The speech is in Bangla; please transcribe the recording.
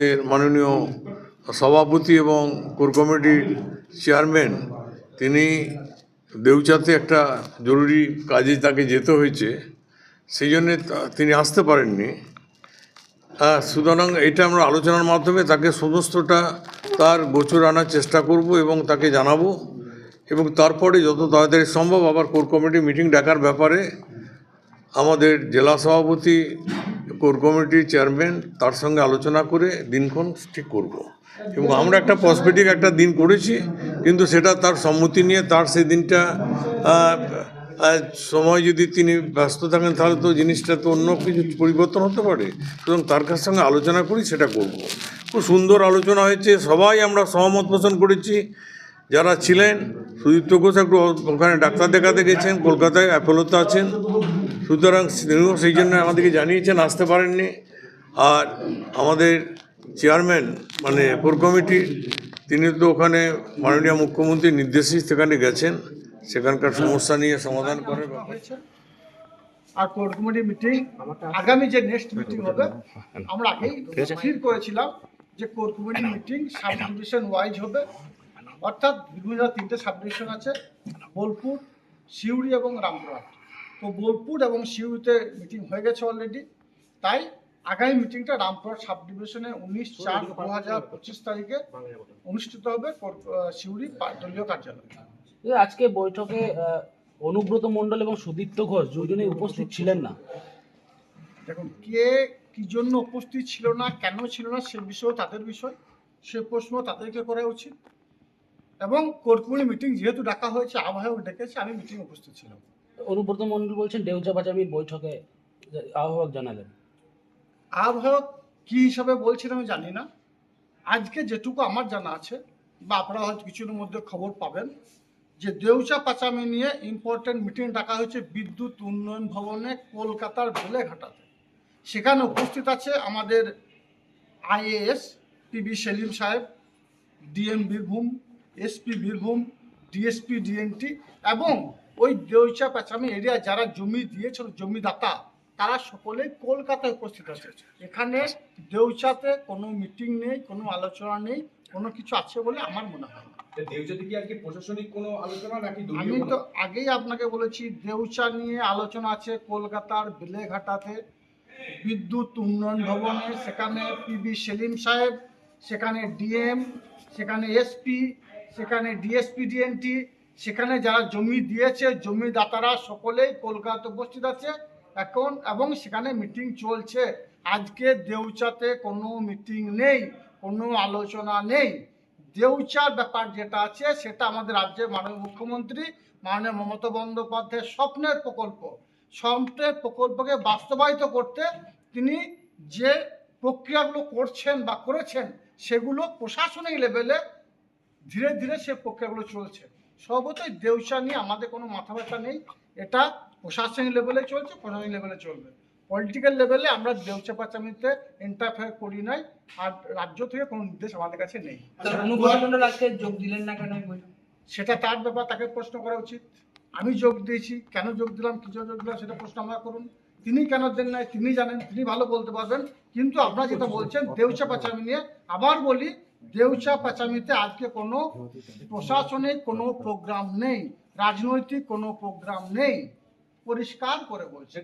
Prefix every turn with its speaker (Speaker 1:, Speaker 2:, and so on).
Speaker 1: মাননীয় সভাপতি এবং কোর কমিটির চেয়ারম্যান, তিনি দেউচাতে একটা জরুরি কাজে তাকে যেতে হয়েছে। সেই জন্যে তিনি আসতে পারেননি। হ্যাঁ সুতরাং এটা আমরা আলোচনার মাধ্যমে তাকে সমস্তটা তার গোচর আনার চেষ্টা করব এবং তাকে জানাব এবং তারপরে যত তাড়াতাড়ি সম্ভব আবার কোর কমিটি মিটিং ডাকার ব্যাপারে আমাদের জেলা সভাপতি কোর কমিটির চেয়ারম্যান তার সঙ্গে আলোচনা করে দিনক্ষণ ঠিক করব। এবং আমরা একটা পসমেটিক একটা দিন করেছি, কিন্তু সেটা তার সম্মতি নিয়ে তার সেই দিনটা সময় যদি তিনি ব্যস্ত থাকেন তাহলে তো জিনিসটা তো অন্য কিছু পরিবর্তন হতে পারে। সুতরাং তার কাছ সঙ্গে আলোচনা করি, সেটা করব। খুব সুন্দর আলোচনা হয়েছে, সবাই আমরা সহমত পোষণ করেছি। যারা ছিলেন, সুদীপ্ত ঘোষ একটু ওখানে ডাক্তার দেখাতে গেছেন, কলকাতায় অ্যাপোলোতে আছেন। সুতরাং সেই জন্য আমাদেরকে জানিয়েছেন, আসতে পারেননি। আর আমাদের চেয়ারম্যান মানে কোর কমিটি তিনি তো ওখানে মাননীয় মুখ্যমন্ত্রীর নির্দেশে সেখানে গেছেন। সেখানকার সমস্যা নিয়ে সমাধান
Speaker 2: হয়েছে আর কোর কমিটি মিটিং আগামী যে নেক্সট মিটিং হবে, আমরা আগেই করেছিলাম যে কোর মিটিং ওয়াইজ হবে। অর্থাৎ বিভিন্ন তিনটে সাব আছে, বোলপুর, সিউড়ি এবং রামপুরহাট। তো বোলপুর এবং সিউড়িতে মিটিং হয়ে গেছে অলরেডি তাই আগামী মিটিংটা রামপুরহাট সাব ডিভিশনে উনিশ চার দু হাজার পঁচিশ তারিখে অনুষ্ঠিত হবে সিউড়ি দলীয় কার্যালয়ে।
Speaker 3: আজকে বৈঠকে অনুব্রত মণ্ডল এবং সুদীপ্ত ঘোষ দুজনেই উপস্থিত ছিলেন না।
Speaker 2: দেখুন কে কি জন্য উপস্থিত ছিল না কেন ছিল না সে বিষয়ে তাদের বিষয়। সে প্রশ্ন তাদেরকে করা উচিত। এবং কোরকুলি মিটিং যেহেতু ডাকা হয়েছে আহ্বায়ক ডেকেছে আমি মিটিং উপস্থিত ছিলাম।
Speaker 3: অনুব্রত মণ্ডল বলছেন ডেউচা পাচামির বৈঠকে আহ্বায়ক জানালেন।
Speaker 2: আহ্বায়ক কি হিসাবে বলছেন আমি জানি না। আজকে যেটুকু আমার জানা আছে বা আপনারা হয়তো কিছুর মধ্যে খবর পাবেন যে দেউচা পাচামি নিয়ে ইম্পর্টেন্ট মিটিং ডাকা হয়েছে বিদ্যুৎ উন্নয়ন ভবনে কলকাতার বেলেঘাটাতে। সেখানে উপস্থিত আছে আমাদের আইএএস পিবি সেলিম সাহেব, DM Birbhum SP Birbhum, DSP, DNT এবং ওই দেউচা পাচামি এরিয়া যারা জমি দিয়েছিল জমিদাতা তারা সকলেই কলকাতায় উপস্থিত আছে। এখানে দেউচাতে কোনো মিটিং নেই কোনো আলোচনা নেই কোনো কিছু আছে বলে আমার মনে হয়
Speaker 4: দেউচাতে কি আজকে প্রশাসনিক কোনো আলোচনা নাকি
Speaker 2: আমি তো আগেই আপনাকে বলেছি দেউচা নিয়ে আলোচনা আছে কলকাতার বেলেঘাটাতে। বিদ্যুৎ উন্নয়ন ভবনে সেখানে পিবি সেলিম সাহেব সেখানে ডিএম সেখানে এসপি সেখানে ডিএসপি ডিএনটি সেখানে যারা জমি দিয়েছে, জমিদাতারা সকলেই কলকাতা উপস্থিত আছে এখন এবং সেখানে মিটিং চলছে। আজকে দেউচাতে কোনো মিটিং নেই, কোনো আলোচনা নেই। দেউচার ব্যাপার যেটা আছে, সেটা আমাদের রাজ্যের মাননীয় মুখ্যমন্ত্রী, মাননীয় মমতা বন্দ্যোপাধ্যায়ের স্বপ্নের প্রকল্প। স্বপ্নের প্রকল্পকে বাস্তবায়িত করতে তিনি যে প্রক্রিয়াগুলো করছেন বা করেছেন, সেগুলো প্রশাসনিক লেভেলে ধীরে ধীরে সে প্রক্রিয়াগুলো চলছে। সর্বতই দেউসা নিয়ে আমাদের কোনো মাথা ব্যথা নেই। এটা প্রশাসনিক লেভেলে চলছে প্রশাসনিক লেভেলে চলবে। পলিটিক্যাল লেভেলে আমরা দেউচা পাচামিতে ইন্টারফেয়ার করি নাই আর রাজ্য থেকে কোনো নির্দেশ আমাদের কাছে নেই।
Speaker 5: আজকে যোগ দিলেন না কেন
Speaker 2: সেটা তার ব্যাপার তাকে প্রশ্ন করা উচিত। আমি যোগ দিয়েছি কেন যোগ দিলাম কি যোগ দিলাম সেটা প্রশ্ন আমরা করুন। তিনি কেন দেন নাই তিনি জানেন তিনি ভালো বলতে পারবেন। কিন্তু আপনারা যেটা বলছেন দেউচা পাচামি নিয়ে আবার বলি দেউচা পাচামিতে আজকে কোনো প্রশাসনিক কোনো প্রোগ্রাম নেই রাজনৈতিক কোনো প্রোগ্রাম নেই পরিষ্কার করে বলছে।